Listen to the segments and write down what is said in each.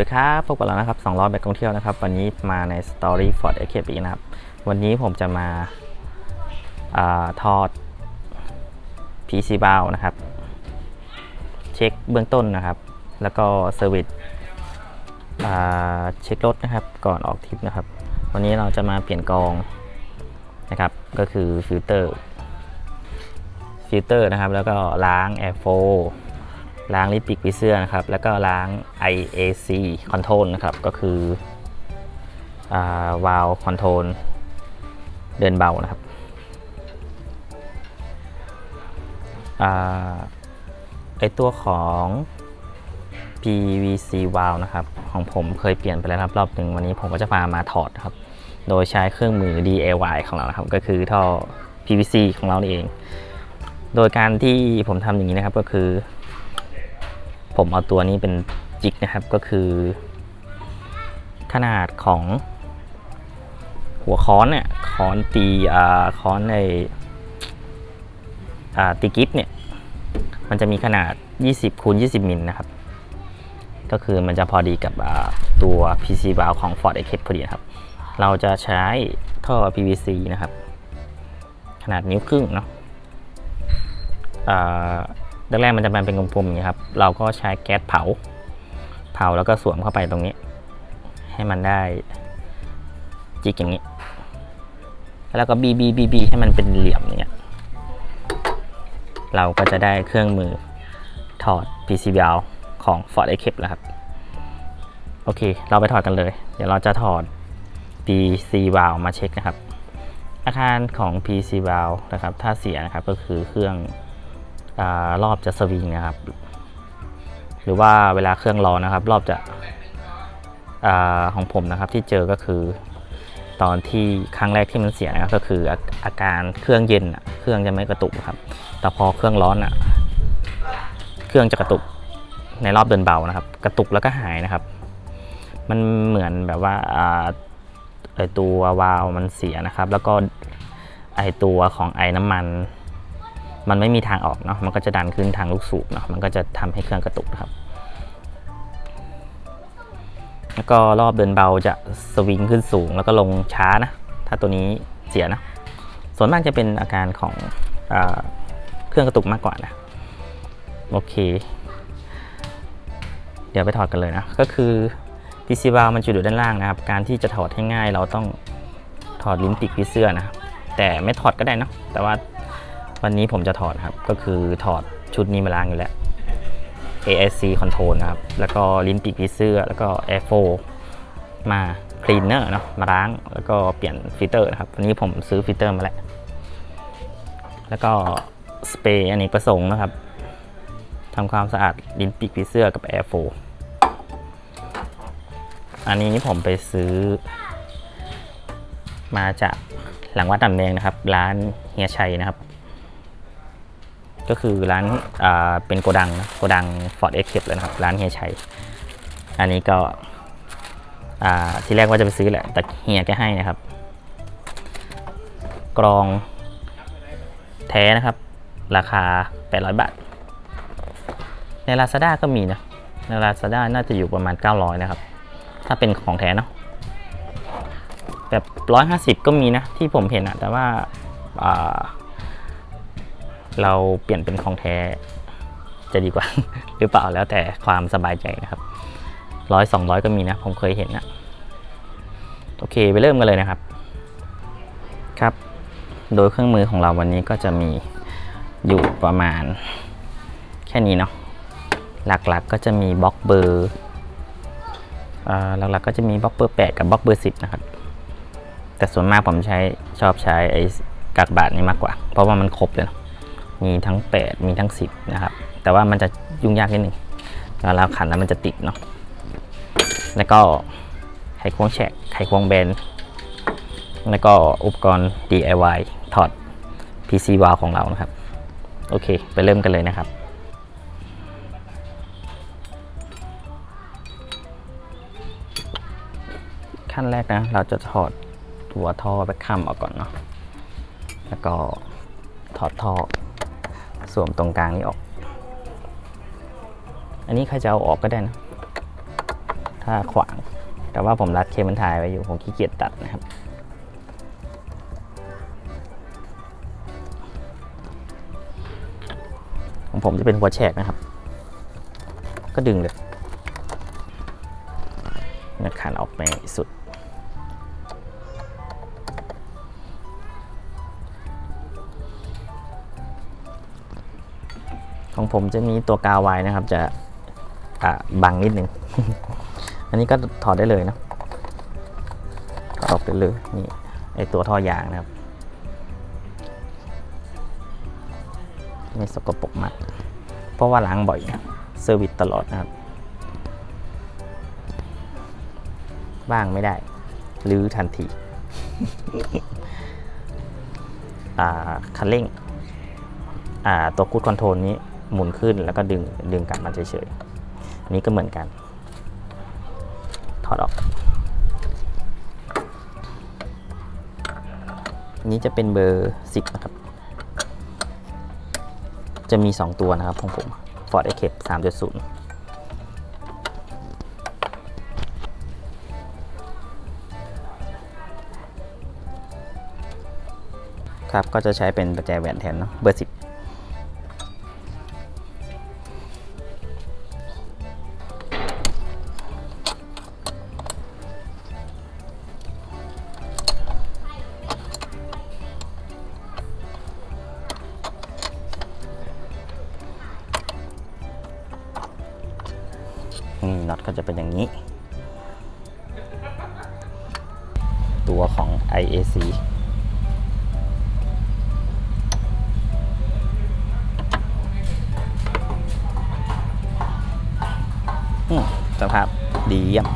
สวัสดีครับพบกับเรานะครับ200แบบท่องเที่ยวนะครับ วันนี้มาใน Story Ford Escape อีกนะครับ วันนี้ผมจะมาอาทอด PC b o w นะครับ เช็คเบื้องต้นนะครับ แล้วก็เซอร์วิสเช็ครถนะครับ ก่อนออกทริปนะครับ วันนี้เราจะมาเปลี่ยนกองนะครับ ก็คือฟิลเตอร์ฟิลเตอร์นะครับ แล้วก็ล้างแอร์โฟ ล้างลิปปิกวิเสื้อนะครับ แล้วก็ล้าง IAC Control นะครับ ก็คือวาล์วคอนโทรลเดินเบานะครับอไอตัวของ PVC valve นะครับ ของผมเคยเปลี่ยนไปแล้วครับรอบหนึ่งวันนี้ผมก็จะพามาถอดครับ โดยใช้เครื่องมือ DIY ของเรานะครับ ก็คือท่อ PVC ของเราเอง โดยการที่ผมทำอย่างนี้นะครับก็คือ ผมเอาตัวนี้เป็นจิกนะครับก็คือ ขนาดของหัวค้อนเนี่ยค้อนตีอ่าค้อนในอ่าตีกิฟเนี่ยมันจะมีขนาด 20คูณ20 มิลนะครับ ก็คือมันจะพอดีกับตัว PC v a l v ของ Ford Escape พอดีครับ เราจะใช้ท่อ PVC นะครับ ขนาดนิ้วครึ่งเนาะอ่า แรกๆมันจะเป็นกลมๆอย่างนี้ครับ เราก็ใช้แก๊สเผา เผาแล้วก็สวมเข้าไปตรงนี้ ให้มันได้จิกอย่างนี้ แล้วก็บีบีบีบีให้มันเป็นเหลี่ยมอย่างเงี้ย เราก็จะได้เครื่องมือถอด PCB ของ Ford Escape แล้วครับ โอเค เราไปถอดกันเลย เดี๋ยวเราจะถอด PC valve มาเช็คนะครับ อาคารของ PC valve นะครับ ถ้าเสียนะครับก็คือเครื่อง รอบจะสวิงนะครับ หรือว่าเวลาเครื่องร้อนนะครับ รอบจะอของผมนะครับที่เจอก็คือ ตอนที่ครั้งแรกที่มันเสียนะครับก็คืออาการเครื่องเย็นเครื่องจะไม่กระตุกครับ แต่พอเครื่องร้อนอะเครื่องจะกระตุกในรอบเดินเบานะครับ กระตุกแล้วก็หายนะครับ มันเหมือนแบบว่าอ่าไอตัววาล์วมันเสียนะครับ แล้วก็ไอตัวของไอน้ำมัน มันไม่มีทางออกเนาะมันก็จะดันขึ้นทางลูกสูบเนาะมันก็จะทำให้เครื่องกระตุกนะครับ แล้วก็รอบเดินเบาจะสวิงขึ้นสูงแล้วก็ลงช้านะถ้าตัวนี้เสียนะส่วนมากจะเป็นอาการของอเครื่องกระตุกมากกว่านะโอเค เดี๋ยวไปถอดกันเลยนะ ก็คือ PC v a l v มันจะอยู่ด้านล่างนะครับ การที่จะถอดให้ง่ายเราต้องถอดลิ้นปีกผีเสื้อนะ แต่ไม่ถอดก็ได้นะ แต่ว่า วันนี้ผมจะถอดครับ ก็คือถอดชุดนี้มาล้างอยู่แล้ว ASC Control นะครับ แล้วก็ลิ้นปีกผีเสื้อ แล้วก็ Air 4 มาคลีนเนอร์เนาะ มาล้าง แล้วก็เปลี่ยนฟิลเตอร์นะครับ วันนี้ผมซื้อฟิลเตอร์มาแล้ว แล้วก็สเปรย์อเนกประสงค์นะครับทำความสะอาดลิ้นปีกผีเสื้อกับ Air 4 อันนี้ผมไปซื้อ มาจากหลังวัดดำแดงนะครับ ร้านเฮียชัยนะครับ ก็คือร้านอ่าเป็นโกดังนะโกดัง Ford Escape เลยนะครับ ร้านเฮียชัย อันนี้ก็อ่าที่แรกว่าจะไปซื้อแหละ แต่เฮียแกให้นะครับ กรองแท้นะครับ ราคา 800 บาท ใน Lazada ก็มีนะ ใน Lazada น่าจะอยู่ประมาณ 900 นะครับ ถ้าเป็นของแท้เนาะแบบ 150 ก็มีนะ ที่ผมเห็นอะแต่ว่าอ่า เราเปลี่ยนเป็นของแท้จะดีกว่า หรือเปล่าแล้วแต่ความสบายใจนะครับร้อยสองร้อยก็มีนะ ผมเคยเห็นนะโอเคไปเริ่มกันเลยนะครับ ครับ โดยเครื่องมือของเราวันนี้ก็จะมีอยู่ประมาณ แค่นี้เนาะหลักๆกก็จะมีบล็อกเบอร์หลักๆก็จะมีบล็อกเบอร์ 8 กับบล็อกเบอร์ 10 นะครับ แต่ส่วนมากผมใช้ชอบใช้ไอ้กากบาทนี้มากกว่า เพราะว่ามันครบเลยนะ มีทั้ง 8 มีทั้ง 10 นะครับ แต่ว่ามันจะยุ่งยากนิดหนึ่งเวลาขันแล้วมันจะติดเนาะแล้วก็ไขควงแฉกไขควงแบน แล้วก็อุปกรณ์ DIY ถอด PC w a l ของเรานะครับ โอเค ไปเริ่มกันเลยนะครับขั้นแรกนะ เราจะถอดตัวท่อแบคคัมออกก่อนเนาะ แล้วก็ถอดท่อ สวมตรงกลางนี้ออก อันนี้ใครจะเอาออกก็ได้นะ ถ้าขวาง แต่ว่าผมรัดเคเบิลไทยไว้อยู่ ผมขี้เกียจตัดนะครับ ของผมจะเป็นหัวแฉกนะครับ ก็ดึงเลยนักขันออกไปสุด ผมจะมีตัวกาวไว้นะครับ จะบังนิดหนึ่ง อันนี้ก็ถอดได้เลยนะถอดออกได้เลยนี่ไอตัวท่อยางนะครับไม่สกปรกมาก เพราะว่าล้างบ่อยนะเซอร์วิสตลอดนะครับ บ้างไม่ได้รื้อทันทีอ่าคันเร่งอ่าตัวคูดคอนโทรลนี้ หมุนขึ้นแล้วก็ดึงดึงกลับมาเฉยๆอันนี้ก็เหมือนกัน ถอดออกอนี้จะเป็นเบอร์ 10 นะครับ จะมี 2 ตัวนะครับของผม Ford Escape 3.0 ครับ ก็จะใช้เป็นประแจแหวนแทนเนาะเบอร์ 10 นี่น็อตก็จะเป็นอย่างนี้ ตัวของ IAC สภาพดีเยี่ยม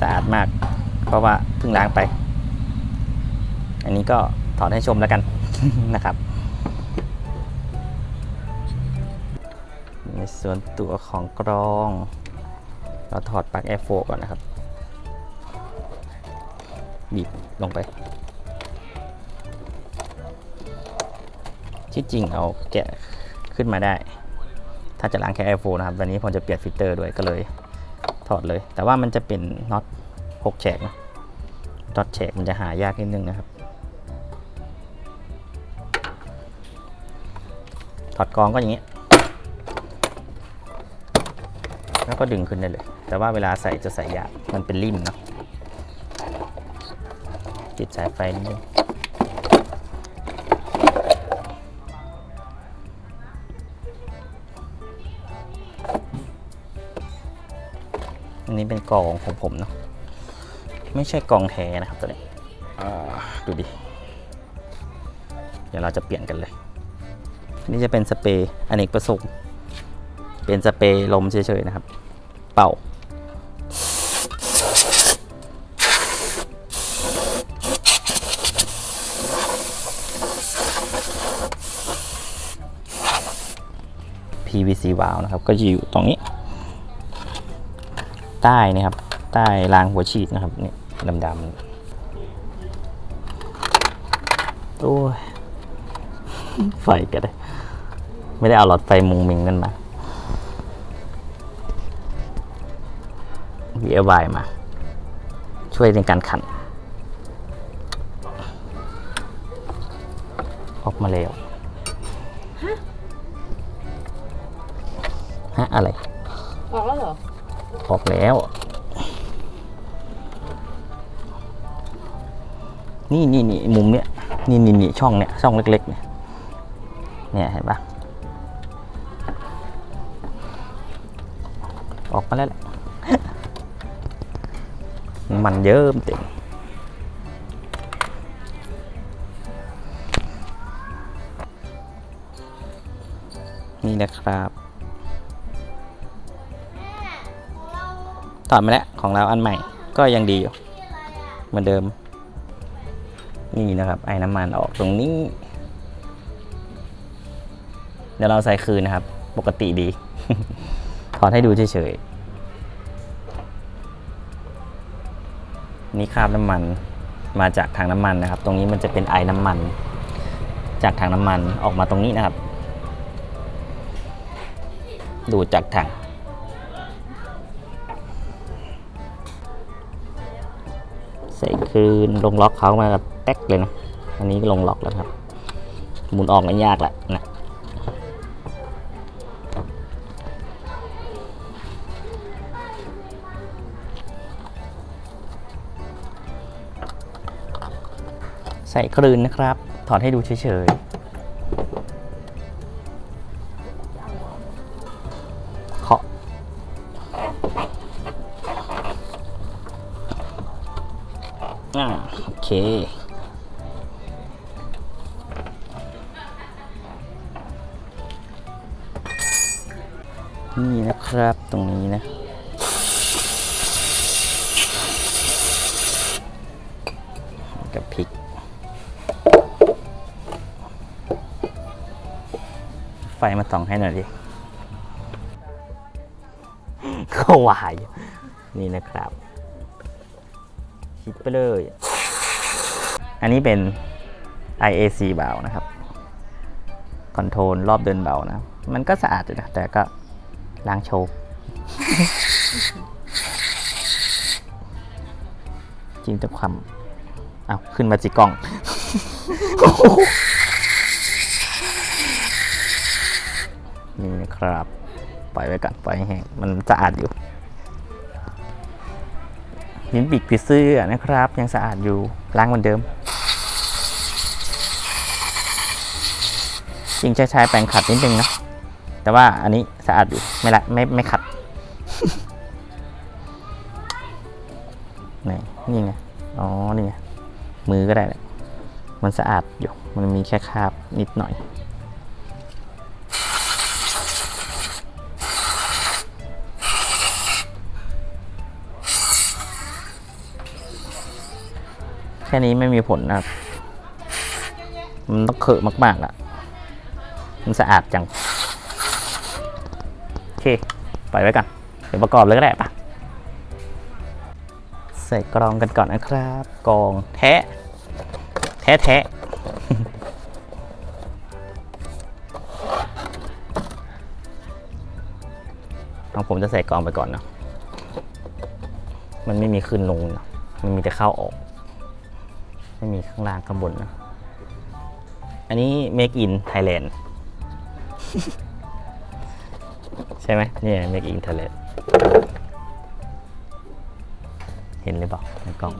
สะอาดมาก เพราะว่าเพิ่งล้างไป อันนี้ก็ถอดให้ชมแล้วกันนะครับ ส่วนตัวของกรอง เราถอดปลั๊กแอร์โฟก่อนนะครับ บีบลงไป ที่จริงเอาแกะขึ้นมาได้ ถ้าจะล้างแค่แอร์โฟนะครับ วันนี้ผมจะเปลี่ยนฟิลเตอร์ด้วยก็เลยถอดเลย แต่ว่ามันจะเป็นน็อต6แฉกนะน็อตแฉกมันจะหายากนิดนึงนะครับถอดกรองก็อย่างนี้ แล้วก็ดึงขึ้นได้เลย แต่ว่าเวลาใส่จะใส่ยากมันเป็นริมเนาะติดสายไฟนิดนึงอันนี้เป็นกล่องของผมเนาะไม่ใช่กล่องแท้นะครับตัวนี้ดูดิ เดี๋ยวเราจะเปลี่ยนกันเลยอันนี้จะเป็นสเปรย์อเนกประสงค์ เป็นสเปรย์ลมเฉยๆนะครับ เป่า PVC วาล์วนะครับ ก็จะอยู่ตรงนี้ ใต้นี่ครับ ใต้รางหัวฉีดนะครับนี่ดำๆโอ้ยไฟก็ได้ ไม่ได้เอาหลอดไฟมุงมิงนั่นมา DIY มา ช่วยในการขัน ออกมาแล้วฮะอะไร ออกแล้วเหรอ ออกแล้ว นี่นี่นี่มุมเนี้ย นี่นี่นี่ช่องเนี้ย ช่องเล็ก ๆ เนี่ย เนี่ยเห็นปะออกมาแล้วแหละ มันเยิ้มเต็มนี่นะครับถอดมาแล้วของเราอันใหม่ก็ยังดีอยู่เหมือนเดิม นี่นะครับไอ้น้ำมันออกตรงนี้ เดี๋ยวเราใส่คืนนะครับ ปกติดี ถอดให้ดูเฉยๆ นี่คราบน้ำมันมาจากถังน้ำมันนะครับ ตรงนี้มันจะเป็นไอน้ำมัน จากถังน้ำมันออกมาตรงนี้นะครับ ดูจากถังใส่คืนลงล็อกเขามาแบบแป๊กเลยนะ อันนี้ลงล็อกแล้วครับ หมุนออกไม่ยากละนะ ส่คลืนนะครับ ถอดให้ดูเฉยๆเคาะอ่าโอเคนี่นะครับตรงนี้นะ ไฟมาส่องให้หน่อยดิก็วายนี่นะครับคิดไปเลย อันนี้เป็น IAC เบานะครับ คอนโทรลรอบเดินเบานะ มันก็สะอาดอยู่นะ แต่ก็ล้างโชว์จริงจะความเอาขึ้นมาจิกล้อง นะครับ ปล่อยไว้ก่อนปล่อยให้แห้งมันสะอาดอยู่ลิ้นปีกผีเสื้อนะครับ ยังสะอาดอยู่ล้างเหมือนเดิมจริงจะใช้แปรงขัดนิดนึงนะแต่ว่าอันนี้สะอาดอยู่ไม่ละไม่ไม่ขัดไหนนี่ไงอ๋อนี่ไงมือก็ได้แหละมันสะอาดอยู่ มันมีแค่คราบนิดหน่อย แค่นี้ไม่มีผลนะครับ มันต้องเขอะมากๆล่ะ มันสะอาดจัง โอเค ปล่อยไว้ก่อน เดี๋ยวประกอบเลยก็ได้ปะใส่กรองกันก่อนนะครับกรองแท้แท้แท้ของผมจะใส่กรองไปก่อนเนาะ มันไม่มีขึ้นลงเนอะมันมีแต่เข้าออก ไม่มีข้างล่างข้างบนนะอันนี้ make in Thailand ใช่ไหมเนี่ย make in Thailand เห็นหรือเปล่าในกล้อง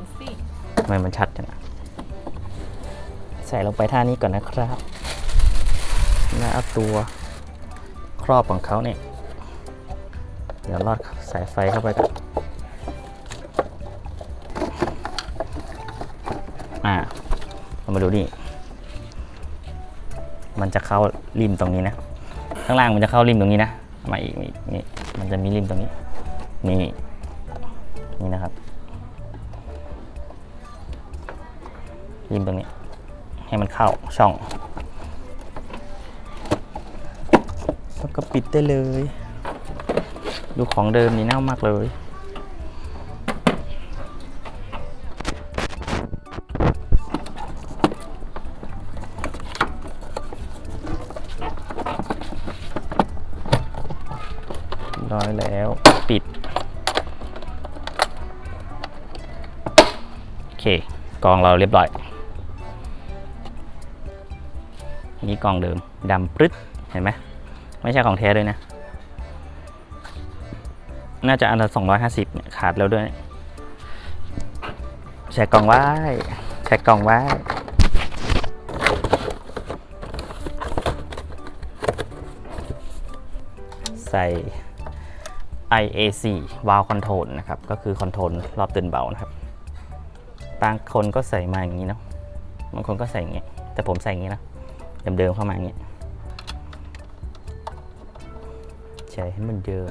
ทำไมมันชัดจังอะใส่ลงไปท่านี้ก่อนนะครับแล้วเอาตัวครอบของเขาเนี่ย เดี๋ยวลอดสายไฟเข้าไปก่อน อ่าเรามาดูนี่ มันจะเข้าริมตรงนี้นะ ข้างล่างมันจะเข้าริมตรงนี้นะ มาอีกนี่นี่ มันจะมีริมตรงนี้ นี่ นี่นะครับ ริมตรงนี้ ให้มันเข้าช่อง แล้วก็ปิดได้เลย ดูของเดิมนี่เน่ามากเลย กองเราเรียบร้อย นี่กองเดิมดำปรึ๊ดเห็นไหมไม่ใช่ของแท้ด้วยนะ น่าจะอันละสองร้อยห้าสิบเนี่ยขาดแล้วด้วยแชร์กล่องไว้แชร์กล่องไว้ใส่ IAC Valve Control นะครับ ก็คือคอนโทรลรอบตือนเบานะครับ บางคนก็ใส่มาอย่างนี้เนาะบางคนก็ใส่อย่างนี้แต่ผมใส่อย่างนี้นะเดิมๆเข้ามาอย่างนี้ใช้ให้มันเดิม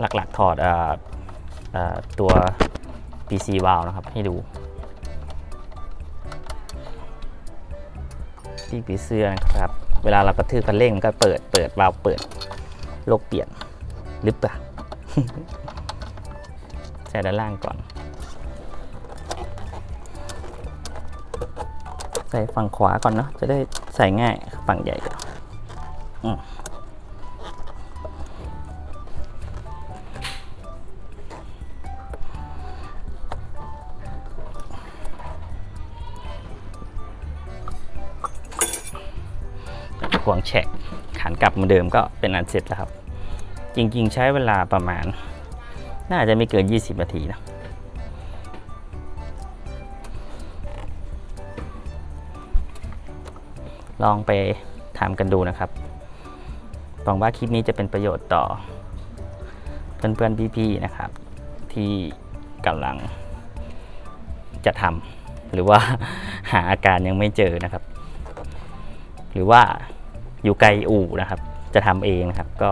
หลักๆถอดออตัว PC valve นะครับ ให้ดูที่ปีเสื้อนะครับ เวลาเรากระทืบคันเร่งมันก็เปิดเปิดวาล์วเปิดโลกเปลี่ยนหรือเปล่า ใส่ด้านล่างก่อน ใส่ฝั่งขวาก่อนเนาะจะได้ใส่ง่ายฝั่งใหญ่ก่อนห่วงแฉกขานกลับเหมือนเดิมก็เป็นอันเสร็จแล้วครับ จริง ๆ ใช้เวลาประมาณ น่าจะไม่เกิน 20 นาทีนะลองไปทำกันดูนะครับหวังว่าคลิปนี้จะเป็นประโยชน์ต่อ เพื่อนๆ พี่ๆ นะครับ ที่กำลังจะทำหรือว่าหาอาการยังไม่เจอนะครับ หรือว่าอยู่ไกลอู่นะครับ จะทำเองนะครับ ก็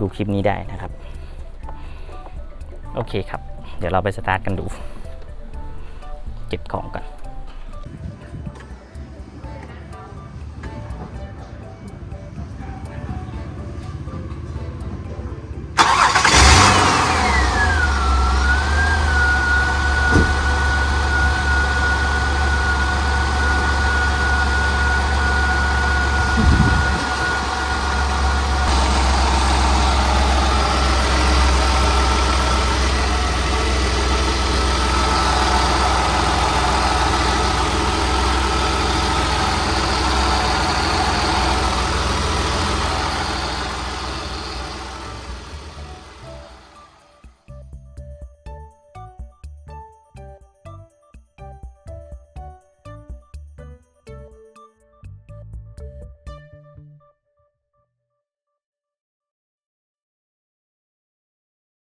ดูคลิปนี้ได้นะครับ โอเคครับ เดี๋ยวเราไปสตาร์ทกันดู เก็บของกัน